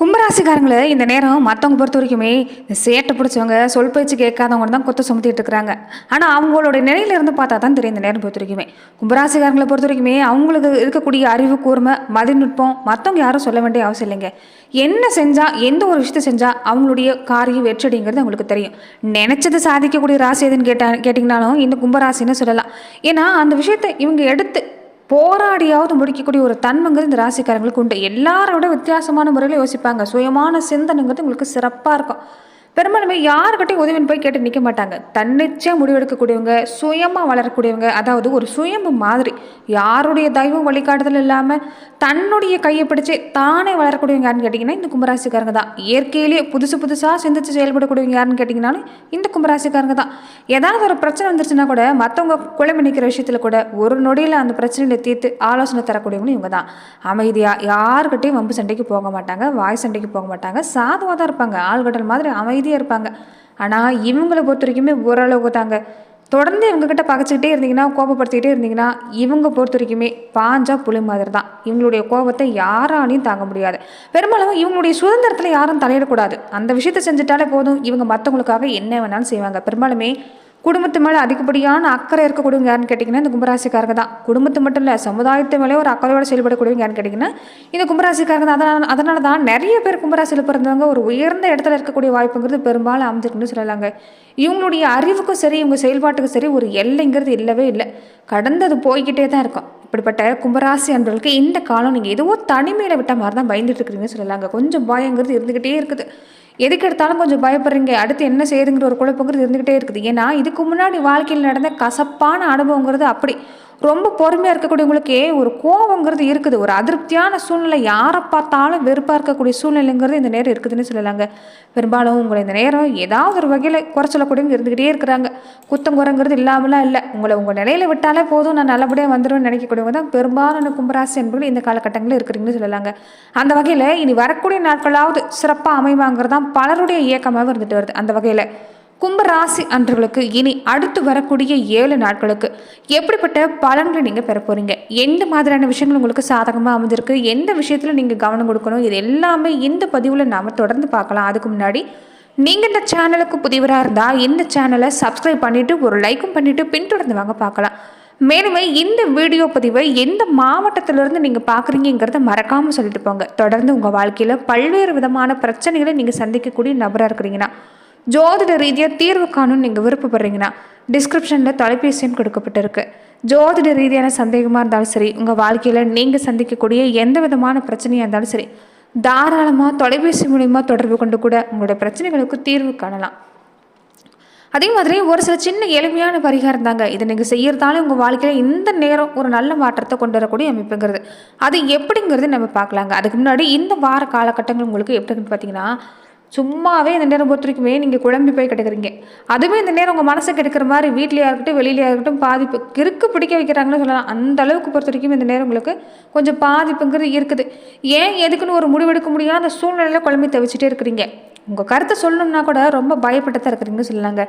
கும்பராசிக்காரங்களை இந்த நேரம் மற்றவங்க பொறுத்த வரைக்குமே சேட்டை பிடிச்சவங்க சொல் பேச்சு கேட்காதவங்க தான் கொத்த சுமத்திட்டு இருக்கிறாங்க. ஆனால் அவங்களோட நிலையிலிருந்து பார்த்தா தான் தெரியும் இந்த நேரம் பொறுத்த வரைக்குமே. கும்பராசிக்காரங்களை பொறுத்த வரைக்குமே அவங்களுக்கு இருக்கக்கூடிய அறிவு கூர்மை மதிநுட்பம் மற்றவங்க யாரும் சொல்ல வேண்டிய அவசியம் இல்லைங்க. என்ன செஞ்சால் எந்த ஒரு விஷயத்தை செஞ்சால் அவங்களுடைய காரியம் வெற்றடிங்கிறது அவங்களுக்கு தெரியும். நினச்சது சாதிக்கக்கூடிய ராசி எதுன்னு கேட்டா கேட்டிங்கனாலும் இந்த கும்பராசின்னு சொல்லலாம். ஏன்னா அந்த விஷயத்தை இவங்க எடுத்து போராடியாவது முடிக்கக்கூடிய ஒரு தன்மைங்கிறது இந்த ராசிக்காரங்களுக்கு உண்டு. எல்லாரோட வித்தியாசமான முறையில் யோசிப்பாங்க. சுயமான சிந்தனைங்கிறது உங்களுக்கு சிறப்பாக இருக்கும். பெரும்பாலுமே யாருக்கிட்டையும் உதவின்னு போய் கேட்டு நிற்க மாட்டாங்க. தன்னிச்சையாக முடிவெடுக்கக்கூடியவங்க சுயமாக வளரக்கூடியவங்க அதாவது ஒரு சுயம்பு மாதிரி. யாருடைய தெய்வம் வழிகாட்டுதல் இல்லாமல் தன்னுடைய கையை பிடிச்சி தானே வளரக்கூடியவங்க யாருன்னு கேட்டிங்கன்னா இந்த கும்பராசிக்காரங்க தான். இயற்கையிலேயே புதுசு புதுசாக சிந்திச்சு செயல்படக்கூடியவங்க யாருன்னு கேட்டிங்கனாலும் இந்த கும்பராசிக்காரங்க தான். ஏதாவது ஒரு பிரச்சனை வந்துருச்சுன்னா கூட மற்றவங்க குழம்பு நிற்கிற விஷயத்தில் கூட ஒரு நொடியில் அந்த பிரச்சனையில் தீர்த்து ஆலோசனை தரக்கூடியவங்களும் இவங்க தான். அமைதியாக யாருக்கிட்டையும் வம்பு சண்டைக்கு போக மாட்டாங்க வாய் சண்டைக்கு போக மாட்டாங்க சாதுவாக தான் இருப்பாங்க. ஆள்கட்டல் மாதிரி அமைதியாக இருப்பாங்க. ஆனால் இவங்களை பொறுத்த வரைக்குமே ஓரளவுக்கு தாங்க. தொடர்ந்து இவங்ககிட்ட பகைச்சிக்கிட்டே இருந்தீங்கன்னா கோபப்படுத்திக்கிட்டே இருந்தீங்கன்னா இவங்க பொறுத்த வரைக்குமே பாஞ்சா புலி மாதிரி தான் இவங்களுடைய கோபத்தை யாராலையும் தாங்க முடியாது. பெரும்பாலும் இவங்களுடைய சுதந்திரத்தில் யாரும் தலையிடக்கூடாது. அந்த விஷயத்தை செஞ்சுட்டாலே போதும். இவங்க மற்றவங்களுக்காக என்ன வேணாலும் செய்வாங்க. பெரும்பாலுமே குடும்பத்து மேலே அதிகப்படியான அக்கறை இருக்கக்கூடியவங்க யாருன்னு கேட்டிங்கன்னா இந்த கும்பராசிக்காரங்க தான். குடும்பத்து மட்டும் இல்லை சமுதாயத்து மேலே ஒரு அக்கறையோடு செயல்படக்கூடியவங்க யாருன்னு கேட்டிங்கன்னா இந்த கும்பராசிக்காரங்க தான். அதனால் அதனால தான் நிறைய பேர் கும்பராசியில் பிறந்தவங்க ஒரு உயர்ந்த இடத்துல இருக்கக்கூடிய வாய்ப்புங்கிறது பெரும்பாலும் அமைஞ்சிருக்குன்னு சொல்லலாங்க. இவங்களுடைய அறிவுக்கும் சரி இவங்க செயல்பாட்டுக்கும் சரி ஒரு எல்லைங்கிறது இல்லவே இல்லை. கடந்தது போய்கிட்டே தான் இருக்கும். இப்படிப்பட்ட கும்பராசி அன்பர்களுக்கு இந்த காலம் நீங்கள் ஏதோ தனிமையில் விட்ட மாதிரி தான் பயந்துட்டு இருக்கிறீங்கன்னு சொல்லலாங்க. கொஞ்சம் பயங்கிறது இருந்துக்கிட்டே இருக்குது. எதுக்கு எடுத்தாலும் கொஞ்சம் பயப்படுறீங்க. அடுத்து என்ன செய்யுதுங்கிற ஒரு குழப்பங்கிறது இருந்துக்கிட்டே இருக்குது. ஏன்னா இதுக்கு முன்னாடி வாழ்க்கையில் நடந்த கசப்பான அனுபவங்கிறது அப்படி. ரொம்ப பொறுமையாக இருக்கக்கூடியவங்களுக்கே ஒரு கோபங்கிறது இருக்குது. ஒரு அதிருப்தியான சூழ்நிலை யாரை பார்த்தாலும் வெறுப்பாக இருக்கக்கூடிய சூழ்நிலைங்கிறது இந்த நேரம் இருக்குதுன்னு சொல்லலாங்க. பெரும்பாலும் உங்களை இந்த நேரம் ஏதாவது ஒரு வகையில் குறைச்சலக்கூடியவங்க இருந்துக்கிட்டே இருக்கிறாங்க. குத்தம் குறைங்கிறது இல்லாமலாம் இல்லை. உங்களை உங்கள் நிலையில் விட்டாலே போதும் நான் நல்லபடியாக வந்துடுவேன்னு நினைக்கக்கூடியவங்க தான் பெரும்பாலான கும்பராசி என்பது இந்த காலகட்டங்களில் இருக்கிறீங்கன்னு சொல்லலாங்க. அந்த வகையில் இனி வரக்கூடிய நாட்களாவது சிறப்பாக அமைவாங்கிறது தான் பலருடைய இயக்கமாக இருந்துட்டு வருது. அந்த வகையில் கும்பராசி அன்றவர்களுக்கு இனி அடுத்து வரக்கூடிய ஏழு நாட்களுக்கு எப்படிப்பட்ட பலன்களை நீங்கள் பெற போகிறீங்க எந்த மாதிரியான விஷயங்கள் உங்களுக்கு சாதகமாக அமைஞ்சிருக்கு? எந்த விஷயத்தில் நீங்கள் கவனம் கொடுக்கணும்? இது எல்லாமே இந்த பதிவில் நாம் தொடர்ந்து பார்க்கலாம். அதுக்கு முன்னாடி நீங்கள் இந்த சேனலுக்கு புதிவராக இருந்தால் இந்த சேனலை சப்ஸ்கிரைப் பண்ணிவிட்டு ஒரு லைக்கும் பண்ணிவிட்டு பின்தொடர்ந்து வாங்க பார்க்கலாம். மேலும் இந்த வீடியோ பதிவை எந்த மாவட்டத்திலிருந்து நீங்கள் பார்க்குறீங்கிறத மறக்காமல் சொல்லிட்டு போங்க. தொடர்ந்து உங்கள் வாழ்க்கையில் பல்வேறு விதமான பிரச்சனைகளை நீங்கள் சந்திக்கக்கூடிய நபராக இருக்கிறீங்கன்னா ஜோதிட ரீதியாக தீர்வு காணும்னு நீங்கள் விருப்பப்படுறீங்கன்னா டிஸ்கிரிப்ஷனில் தொலைபேசியும் கொடுக்கப்பட்டிருக்கு. ஜோதிட ரீதியான சந்தேகமாக இருந்தாலும் சரி உங்கள் வாழ்க்கையில் நீங்கள் சந்திக்கக்கூடிய எந்த விதமான பிரச்சனையாக இருந்தாலும் சரி தாராளமாக தொலைபேசி மூலிமா தொடர்பு கொண்டு கூட உங்களுடைய பிரச்சனைகளுக்கு தீர்வு காணலாம். அதே மாதிரி ஒரு சில சின்ன எளிமையான பரிகாரம் தாங்க. இதை நீங்கள் செய்கிறதால உங்கள் வாழ்க்கையில் இந்த நேரம் ஒரு நல்ல மாற்றத்தை கொண்டு வரக்கூடிய அமைப்புங்கிறது அது எப்படிங்கிறது நம்ம பார்க்கலாங்க. அதுக்கு முன்னாடி இந்த வார காலகட்டங்கள் உங்களுக்கு எப்படின்னு பார்த்தீங்கன்னா சும்மாவே இந்த நேரம் பொறுத்த வரைக்குமே நீங்கள் குழம்பி போய் கிடக்குறீங்க. அதுவே இந்த நேரம் உங்கள் மனசை கெடுக்கிற மாதிரி வீட்லையா இருக்கட்டும் வெளியிலையா இருக்கட்டும் பாதிப்பு கிறுக்கு பிடிக்க வைக்கிறாங்கன்னு சொல்லலாம். அந்த அளவுக்கு பொறுத்த வரைக்கும் இந்த நேரம் உங்களுக்கு கொஞ்சம் பாதிப்புங்கிறது இருக்குது. ஏன் எதுக்குன்னு ஒரு முடிவெடுக்க முடியாத சூழ்நிலையில் குழம்பி தவிச்சிட்டே இருக்கிறீங்க? உங்கள் கருத்தை சொல்லணும்னா கூட ரொம்ப பயப்பட்டு தான் இருக்கிறீங்கன்னு சொல்லலாங்க.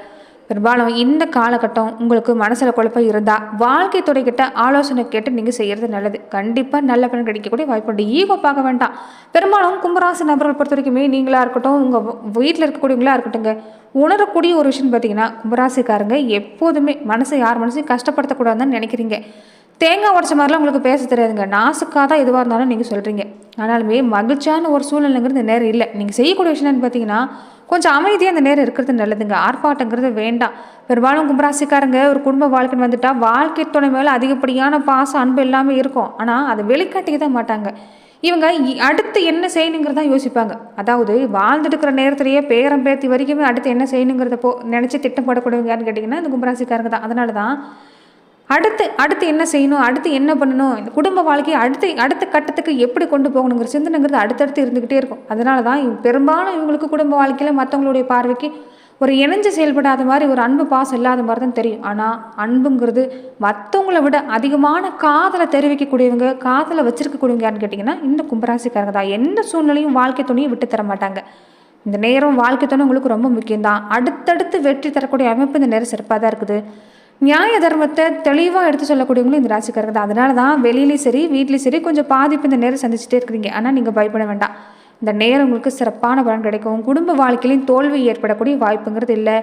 பெரும்பாலும் இந்த காலகட்டம் உங்களுக்கு மனசில் குழப்பம் இருந்தால் வாழ்க்கை துறைக்கிட்ட ஆலோசனை கேட்டு நீங்கள் செய்கிறது நல்லது. கண்டிப்பாக நல்ல பலன் கிடைக்கக்கூடிய வாய்ப்பு உண்டு. ஈகோ பார்க்க வேண்டாம். பெரும்பாலும் கும்பராசி நபர்கள் பொறுத்த வரைக்குமே நீங்களாக இருக்கட்டும் உங்கள் வீட்டில் இருக்கக்கூடியவங்களா இருக்கட்டும்ங்க உணரக்கூடிய ஒரு விஷயம் பார்த்தீங்கன்னா கும்பராசிக்காரங்க எப்போதுமே மனசை யார் மனசையும் கஷ்டப்படுத்தக்கூடாதுன்னு நினைக்கிறீங்க. தேங்காய் உடச்ச மாதிரிலாம் உங்களுக்கு பேச தெரியாதுங்க. நாசுக்காக தான் எதுவாக இருந்தாலும் நீங்கள் சொல்கிறீங்க ஆனாலுமே மகிழ்ச்சியான ஒரு சூழ்நிலைங்கிறது நேரம் இல்லை. நீங்கள் செய்யக்கூடிய விஷயம் என்னன்னு பார்த்தீங்கன்னா கொஞ்சம் அமைதியாக அந்த நேரம் இருக்கிறது நல்லதுங்க. ஆர்ப்பாட்டங்கிறது வேண்டாம். பெரும்பாலும் கும்பராசிக்காரங்க ஒரு குடும்ப வாழ்க்கைன்னு வந்துட்டால் வாழ்க்கை துணை மேலே அதிகப்படியான பாசம் அன்பு எல்லாமே இருக்கும். ஆனால் அதை வெளிக்காட்டிக்க தான் மாட்டாங்க. இவங்க அடுத்து என்ன செய்யணுங்கிறத யோசிப்பாங்க. அதாவது வாழ்ந்துட்டு இருக்கிற நேரத்திலேயே பேரம் பேத்தி வரைக்குமே அடுத்து என்ன செய்யணுங்கிறத போ நினச்சி திட்டம் போடக்கூடியவங்க யாருன்னு கேட்டிங்கன்னா இந்த கும்பராசிக்காரங்க தான். அதனால தான் அடுத்து அடுத்து என்ன செய்யணும்? அடுத்து என்ன பண்ணணும்? இந்த குடும்ப வாழ்க்கையை அடுத்து அடுத்த கட்டத்துக்கு எப்படி கொண்டு போகணுங்கிற சிந்தனைங்கிறது அடுத்தடுத்து இருந்துக்கிட்டே இருக்கும். அதனால தான் பெரும்பாலும் இவங்களுக்கு குடும்ப வாழ்க்கையில் மற்றவங்களுடைய பார்வைக்கு ஒரு இணைஞ்சு செயல்படாத மாதிரி ஒரு அன்பு பாசம் இல்லாத மாதிரி தான் தெரியும். ஆனால் அன்புங்கிறது மற்றவங்கள விட அதிகமான காதலை தெரிவிக்கக்கூடியவங்க காதலை வச்சிருக்கக்கூடியவங்க யாருன்னு கேட்டிங்கன்னா இந்த கும்பராசிக்காரங்க தான். எந்த சூழ்நிலையும் வாழ்க்கை துணையும் விட்டு தர மாட்டாங்க. இந்த நேரம் வாழ்க்கை துணை உங்களுக்கு ரொம்ப முக்கியம்தான். அடுத்தடுத்து வெற்றி தரக்கூடிய அமைப்பு இந்த நேரம் சிறப்பாக தான் இருக்குது. நியாய தர்மத்தை தெளிவாக எடுத்து சொல்லக்கூடியவங்களும் இந்த ராசிக்காரங்க தான். அதனால தான் வெளியிலையும் சரி வீட்லேயும் சரி கொஞ்சம் பாதிப்பு இந்த நேரம் சந்திச்சுட்டே இருக்கிறீங்க. ஆனால் நீங்கள் பயப்பட வேண்டாம். இந்த நேரம் உங்களுக்கு சிறப்பான பலன் கிடைக்கும். குடும்ப வாழ்க்கையிலையும் தோல்வி ஏற்படக்கூடிய வாய்ப்புங்கிறது இல்லை.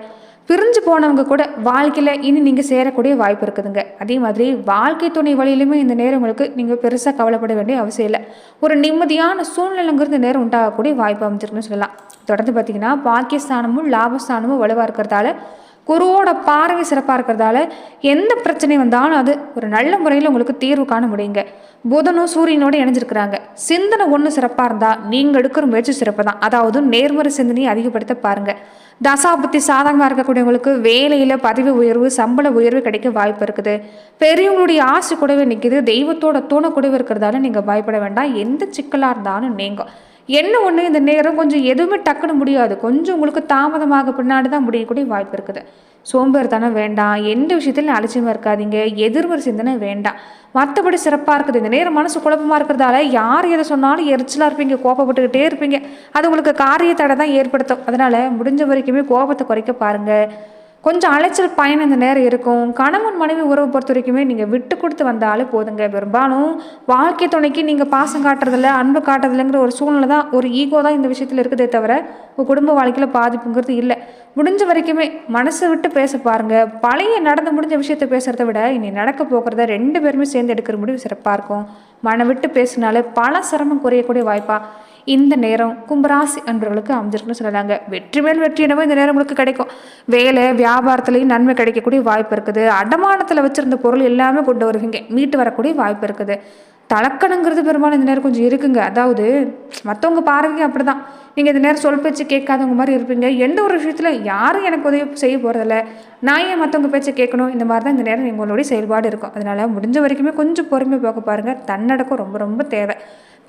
பிரிஞ்சு போனவங்க கூட வாழ்க்கையில் இனி நீங்கள் சேரக்கூடிய வாய்ப்பு இருக்குதுங்க. அதே மாதிரி வாழ்க்கை துணை வழியிலுமே இந்த நேரம் உங்களுக்கு நீங்கள் பெருசாக கவலைப்பட வேண்டிய அவசியம் இல்லை. ஒரு நிம்மதியான சூழ்நிலைங்கிறது நேரம் உண்டாகக்கூடிய வாய்ப்பு அமைஞ்சிருக்குன்னு சொல்லலாம். தொடர்ந்து பார்த்தீங்கன்னா பாக்கியஸ்தானமும் லாபஸ்தானமும் வலுவாக இருக்கிறதால குருவோட பார்வை சிறப்பாக இருக்கிறதால எந்த பிரச்சனை வந்தாலும் அது ஒரு நல்ல முறையில் உங்களுக்கு தீர்வு காண முடியுங்க. புதனும் சூரியனோட இணைஞ்சிருக்கிறாங்க. சிந்தனை ஒன்று சிறப்பாக இருந்தால் நீங்கள் எடுக்கிற முயற்சி சிறப்பு தான். அதாவது நேர்முறை சிந்தனையை அதிகப்படுத்த பாருங்கள் தசாபுத்தி சாதகமாக இருக்கக்கூடியவங்களுக்கு வேலையில் பதவி உயர்வு சம்பள உயர்வு கிடைக்க வாய்ப்பு இருக்குது. பெரியவங்களுடைய ஆசை கூடவே நிற்கிது தெய்வத்தோட தூண கூடவே இருக்கிறதால நீங்கள் பயப்பட வேண்டாம். எந்த சிக்கலாக இருந்தாலும் நீங்கள் என்ன ஒன்று இந்த நேரம் கொஞ்சம் எதுவுமே டக்குன்னு முடியாது. கொஞ்சம் உங்களுக்கு தாமதமாக பின்னாடி தான் முடியக்கூடிய வாய்ப்பு இருக்குது. சோம்பேறித்தனம் வேண்டாம். எந்த விஷயத்திலும் அலட்சியமாக இருக்காதீங்க. எதிர்மறை சிந்தனை வேண்டாம். மற்றபடி சிறப்பாக இருக்குது. இந்த நேரம் மனசு குழப்பமாக இருக்கிறதால யார் எதை சொன்னாலும் எரிச்சலாக இருப்பீங்க கோபப்பட்டுக்கிட்டே இருப்பீங்க. அது உங்களுக்கு காரிய தடை தான் ஏற்படுத்தும். அதனால் முடிஞ்ச வரைக்குமே கோபத்தை குறைக்க பாருங்கள் கொஞ்சம் அலைச்சல் பயணம் இந்த நேரம் இருக்கும். கணவன் மனைவி உறவு பொறுத்த வரைக்குமே நீங்கள் விட்டு கொடுத்து வந்தாலே போதுங்க. பெரும்பாலும் வாழ்க்கை துணைக்கு நீங்கள் பாசம் காட்டுறதில்ல அன்பு காட்டுறதில்லைங்கிற ஒரு சூழ்நிலை தான் ஒரு ஈகோ தான் இந்த விஷயத்தில் இருக்குதே தவிர உங்கள் குடும்ப வாழ்க்கையில் பாதிப்புங்கிறது இல்லை. முடிஞ்ச வரைக்குமே மனசை விட்டு பேச பாருங்கள் பழைய நடந்து முடிஞ்ச விஷயத்த பேசுகிறத விட இனி நடக்க போகிறத ரெண்டு பேருமே சேர்ந்து எடுக்கிற முடிவு சிறப்பாக இருக்கும். மனம் விட்டு பேசினாலே பல சிரமம் குறையக்கூடிய வாய்ப்பாக இந்த நேரம் கும்பராசி அன்பர்களுக்கு அமைஞ்சிருக்குன்னு சொல்லலாங்க. வெற்றி மேல் வெற்றி என்னவோ இந்த நேரம் உங்களுக்கு கிடைக்கும். வேலை வியாபாரத்துலேயும் நன்மை கிடைக்கக்கூடிய வாய்ப்பு இருக்குது. அடமானத்தில் வச்சுருந்த பொருள் எல்லாமே கொண்டு வருவீங்க. மீட்டு வரக்கூடிய வாய்ப்பு இருக்குது. தலக்கணங்கிறது பெரும்பாலும் இந்த நேரம் கொஞ்சம் இருக்குங்க. அதாவது மற்றவங்க பாருங்க அப்படி தான் நீங்கள் இந்த நேரம் சொல் பேச்சு கேட்காதவங்க மாதிரி இருப்பீங்க. எந்த ஒரு விஷயத்தில் யாரும் எனக்கு உதவி செய்ய போகிறதில்ல நான் ஏன் மற்றவங்க பேச்சை கேட்கணும்? இந்த மாதிரி தான் இந்த நேரம் எங்களுடைய செயல்பாடு இருக்கும். அதனால் முடிஞ்ச வரைக்குமே கொஞ்சம் பொறுமை போக பாருங்கள் தன்னடக்கம் ரொம்ப ரொம்ப தேவை.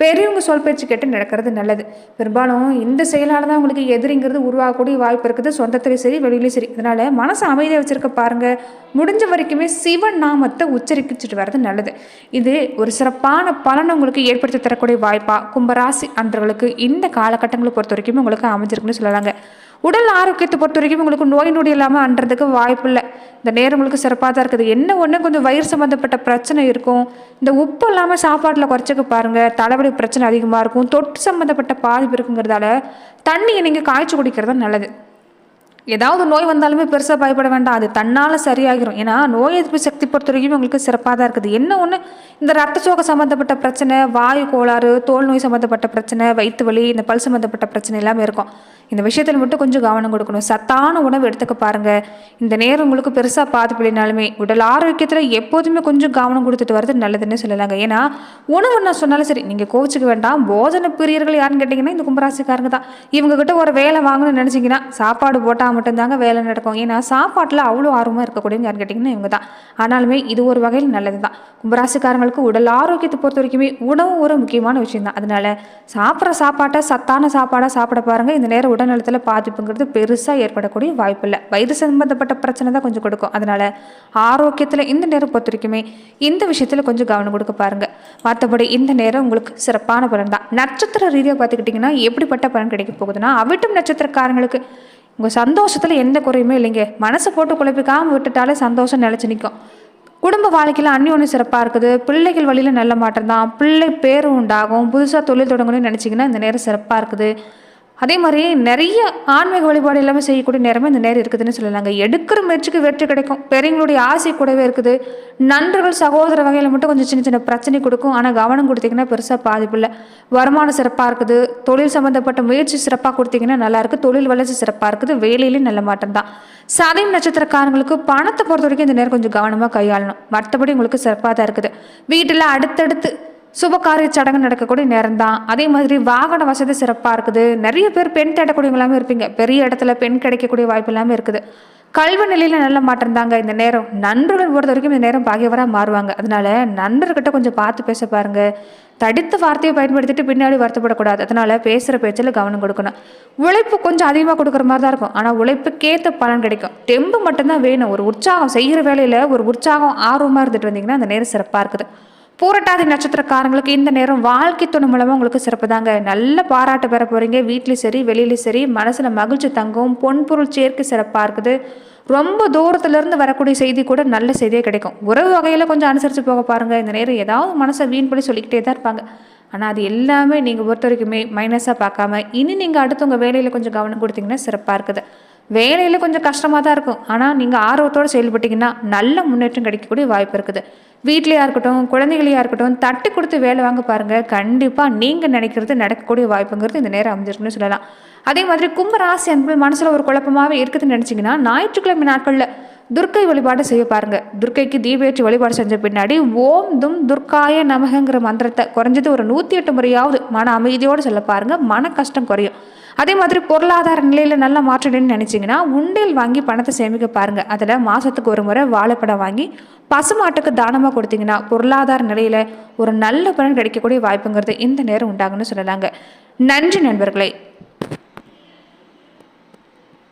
பெரியவங்க சொல் பேச்சு கேட்டு நடக்கிறது நல்லது. பெரும்பாலும் இந்த செயலால் தான் உங்களுக்கு எதிரிங்கிறது உருவாகக்கூடிய வாய்ப்பு இருக்குது. சொந்தத்திலையும் சரி வெளியிலையும் சரி. அதனால் மனசு அமைதியாக வச்சுருக்க பாருங்கள் முடிஞ்ச வரைக்குமே சிவன் நாமத்தை உச்சரிக்கிச்சிட்டு வர்றது நல்லது. இது ஒரு சிறப்பான பலனை உங்களுக்கு ஏற்படுத்தி தரக்கூடிய வாய்ப்பாக கும்பராசி அன்றவர்களுக்கு இந்த காலகட்டங்களை பொறுத்த வரைக்கும் உங்களுக்கு அமைஞ்சிருக்குன்னு சொல்லலாங்க. உடல் ஆரோக்கியத்தை பொறுத்த வரைக்கும் உங்களுக்கு நோய் நொடி இல்லாமல் அன்றதுக்கு வாய்ப்பு இல்லை. இந்த நேரம் உங்களுக்கு சிறப்பாக தான் இருக்குது. என்ன ஒன்று கொஞ்சம் வயிறு சம்மந்தப்பட்ட பிரச்சனை இருக்கும். இந்த உப்பு இல்லாமல் சாப்பாட்டில் குறைச்சிக்க பாருங்கள் தலைவலி பிரச்சனை அதிகமாக இருக்கும். தொட்டு சம்மந்தப்பட்ட பாதிப்பு இருக்குங்கிறதால தண்ணியை நீங்கள் காய்ச்சி குடிக்கிறது நல்லது. ஏதாவது நோய் வந்தாலுமே பெருசாக பயப்பட வேண்டாம். அது தன்னால் சரியாகிரும். ஏன்னா நோய் எதிர்ப்பு சக்தி பொறுத்த வரைக்கும் உங்களுக்கு சிறப்பாக தான் இருக்குது. என்ன ஒன்று இந்த ரத்த சோகை சம்மந்தப்பட்ட பிரச்சனை வாயு கோளாறு தோல் நோய் சம்மந்தப்பட்ட பிரச்சனை வயிற்று வலி இந்த பல் சம்மந்தப்பட்ட பிரச்சனை எல்லாமே இருக்கும். இந்த விஷயத்தில் மட்டும் கொஞ்சம் கவனம் கொடுக்கணும். சத்தான உணவு எடுத்துக்க பாருங்கள் இந்த நேரம் உங்களுக்கு பெருசாக பாதிப்பில்லைனாலுமே உடல் ஆரோக்கியத்தில் எப்போதுமே கொஞ்சம் கவனம் கொடுத்துட்டு வரது நல்லதுன்னு சொல்லலாங்க. ஏன்னா உணவு நான் சொன்னாலும் சரி நீங்கள் கோவிச்சுக்க வேண்டாம். போஜன பிரியர்கள் யாருன்னு கேட்டிங்கன்னா இந்த கும்பராசிக்காரங்க தான். இவங்ககிட்ட ஒரு வேலை வாங்கணும்னு நினச்சிங்கன்னா சாப்பாடு போட்டால் மட்டும்தாங்க வேலை நடக்கும். ஏன்னா சாப்பாட்டில் அவ்வளோ ஆர்வமாக இருக்கக்கூடியவங்க யாருன்னு கேட்டிங்கன்னா இவங்க தான். ஆனாலுமே இது ஒரு வகையில் நல்லது தான் கும்பராசிக்காரங்களுக்கு உடல் ஆரோக்கியத்தை பொறுத்த வரைக்குமே உணவு ஒரு முக்கியமான விஷயம் தான் அதனால சாப்பிட்ற சாப்பாட்டை சத்தான சாப்பாடாக சாப்பிட பாருங்கள் இந்த நேரம் உடல்நலத்தில் பாதிப்புங்கிறது பெருசாக ஏற்படக்கூடிய வாய்ப்பு இல்லை. வயது சம்பந்தப்பட்ட பிரச்சனை தான் கொஞ்சம் கொடுக்கும். அதனால ஆரோக்கியத்தில் இந்த நேரம் பொறுத்த வரைக்குமே இந்த விஷயத்தில் கொஞ்சம் கவனம் கொடுக்க பாருங்கள் மற்றபடி இந்த நேரம் உங்களுக்கு சிறப்பான பலன் தான் நட்சத்திர ரீதியாக பார்த்துக்கிட்டிங்கன்னா எப்படிப்பட்ட பலன் கிடைக்க போகுதுன்னா அவிட்டும் நட்சத்திரக்காரங்களுக்கு உங்கள் சந்தோஷத்தில் எந்த குறையுமே இல்லைங்க. மனசை போட்டு குழப்பிக்காமல் விட்டுட்டாலே சந்தோஷம் நிலச்சி நிற்கும் குடும்ப வாழ்க்கையில் அந்யோன்யம் சிறப்பாக இருக்குது. பிள்ளைகள் வழியில் நல்ல மாற்றம் தான். பிள்ளை பேரும் உண்டாகும். புதுசாக தொழில் தொடங்கணும்னு நினச்சிங்கன்னா இந்த நேரம் சிறப்பாக இருக்குது. அதே மாதிரி நிறைய ஆன்மீக வழிபாடு எல்லாமே செய்யக்கூடிய நேரமே இந்த நேரம் இருக்குதுன்னு சொல்லலாங்க. எடுக்கிற முயற்சிக்கு வெற்றி கிடைக்கும். பெரியவங்களுடைய ஆசை கூடவே இருக்குது. நண்பர்கள் சகோதர வகையில் மட்டும் கொஞ்சம் சின்ன சின்ன பிரச்சனை கொடுக்கும். ஆனால் கவனம் கொடுத்தீங்கன்னா பெருசாக பாதிப்பு இல்லை. வருமானம் சிறப்பாக இருக்குது. தொழில் சம்மந்தப்பட்ட முயற்சி சிறப்பாக கொடுத்தீங்கன்னா நல்லா இருக்குது தொழில் வளர்ச்சி சிறப்பாக இருக்குது. வேலையிலையும் நல்ல மாற்றம் தான். சதயம் நட்சத்திரக்காரங்களுக்கு பணத்தை பொறுத்த வரைக்கும் இந்த நேரம் கொஞ்சம் கவனமாக கையாளணும். மற்றபடி உங்களுக்கு சிறப்பாக தான் இருக்குது. வீட்டில் அடுத்தடுத்து சுபகாரிய சடங்கு நடக்கக்கூடிய நேரம் தான் அதே மாதிரி வாகன வசதி சிறப்பாக இருக்குது. நிறைய பேர் பெண் தேடக்கூடியவங்களாமே இருப்பீங்க. பெரிய இடத்துல பெண் கிடைக்கக்கூடிய வாய்ப்பு இல்லாமல் இருக்குது. கல்வி நிலையில் நல்ல மாற்றம் தாங்க இந்த நேரம். நண்பர்கள் பொறுத்த வரைக்கும் இந்த நேரம் பாகியவராக மாறுவாங்க. அதனால நண்பர்கிட்ட கொஞ்சம் பார்த்து பேச பாருங்க. தடித்த வார்த்தையை பயன்படுத்திட்டு பின்னாடி வருத்தப்படக்கூடாது. அதனால பேசுகிற பேச்சில் கவனம் கொடுக்கணும். உழைப்பு கொஞ்சம் அதிகமாக கொடுக்குற மாதிரி தான் இருக்கும். ஆனால் உழைப்புக்கேற்ற பலன் கிடைக்கும். தெம்பு மட்டும்தான் வேணும். ஒரு உற்சாகம் செய்கிற வேலையில் ஒரு உற்சாகம் ஆர்வமாக இருந்துட்டு வந்தீங்கன்னா அந்த நேரம் சிறப்பாக இருக்குது. பூரட்டாதி நட்சத்திரக்காரங்களுக்கு இந்த நேரம் வாழ்க்கை துணை மூலமாக உங்களுக்கு சிறப்பு தாங்க நல்ல பாராட்டு பெற போகிறீங்க வீட்லேயும் சரி வெளியிலையும் சரி மனசில் மகிழ்ச்சி தங்கும் பொன்பொருள் சேர்க்கை சிறப்பாக இருக்குது. ரொம்ப தூரத்துலேருந்து வரக்கூடிய செய்தி கூட நல்ல செய்தியே கிடைக்கும். உறவு வகையில் கொஞ்சம் அனுசரித்து போக பாருங்கள் இந்த நேரம் ஏதாவது மனசை வீண் பண்ணி சொல்லிக்கிட்டே தான் இருப்பாங்க. ஆனால் அது எல்லாமே நீங்கள் பொறுத்த வரைக்குமே மைனஸாக பார்க்காம இனி நீங்கள் அடுத்தவங்க வேலையில் கொஞ்சம் கவனம் கொடுத்தீங்கன்னா சிறப்பாக இருக்குது. வேலையில் கொஞ்சம் கஷ்டமாக தான் இருக்கும். ஆனால் நீங்கள் ஆர்வத்தோடு செயல்பட்டீங்கன்னா நல்ல முன்னேற்றம் கிடைக்கக்கூடிய வாய்ப்பு இருக்குது. வீட்லேயா இருக்கட்டும் குழந்தைகளையா இருக்கட்டும் தட்டி கொடுத்து வேலை வாங்க பாருங்கள் கண்டிப்பாக நீங்கள் நினைக்கிறது நடக்கக்கூடிய வாய்ப்புங்கிறது இந்த நேரம் அமைஞ்சிருக்குன்னு சொல்லலாம். அதே மாதிரி கும்ப ராசி மனசில் ஒரு குழப்பமாகவே இருக்குதுன்னு நினச்சிங்கன்னா ஞாயிற்றுக்கிழமை நாட்களில் துர்க்கை வழிபாடு செய்ய பாருங்க. துர்க்கைக்கு தீபேற்றி வழிபாடு செஞ்ச பின்னாடி ஓம் தும் துர்க்காய நமகங்கிற மந்திரத்தை குறைஞ்சது ஒரு நூற்றி எட்டு முறையாவது மன அமைதியோடு சொல்ல பாருங்க. மன கஷ்டம் குறையும். அதே மாதிரி பொருளாதார நிலையில் நல்ல மாற்றணும்னு நினச்சிங்கன்னா உண்டியல் வாங்கி பணத்தை சேமிக்க பாருங்கள் அதில் மாதத்துக்கு ஒரு முறை வாழைப்படம் வாங்கி பசுமாட்டுக்கு தானமாக கொடுத்தீங்கன்னா பொருளாதார நிலையில் ஒரு நல்ல பலன் கிடைக்கக்கூடிய வாய்ப்புங்கிறது இந்த நேரம் உண்டாகுன்னு சொல்லலாங்க. நன்றி நண்பர்களே.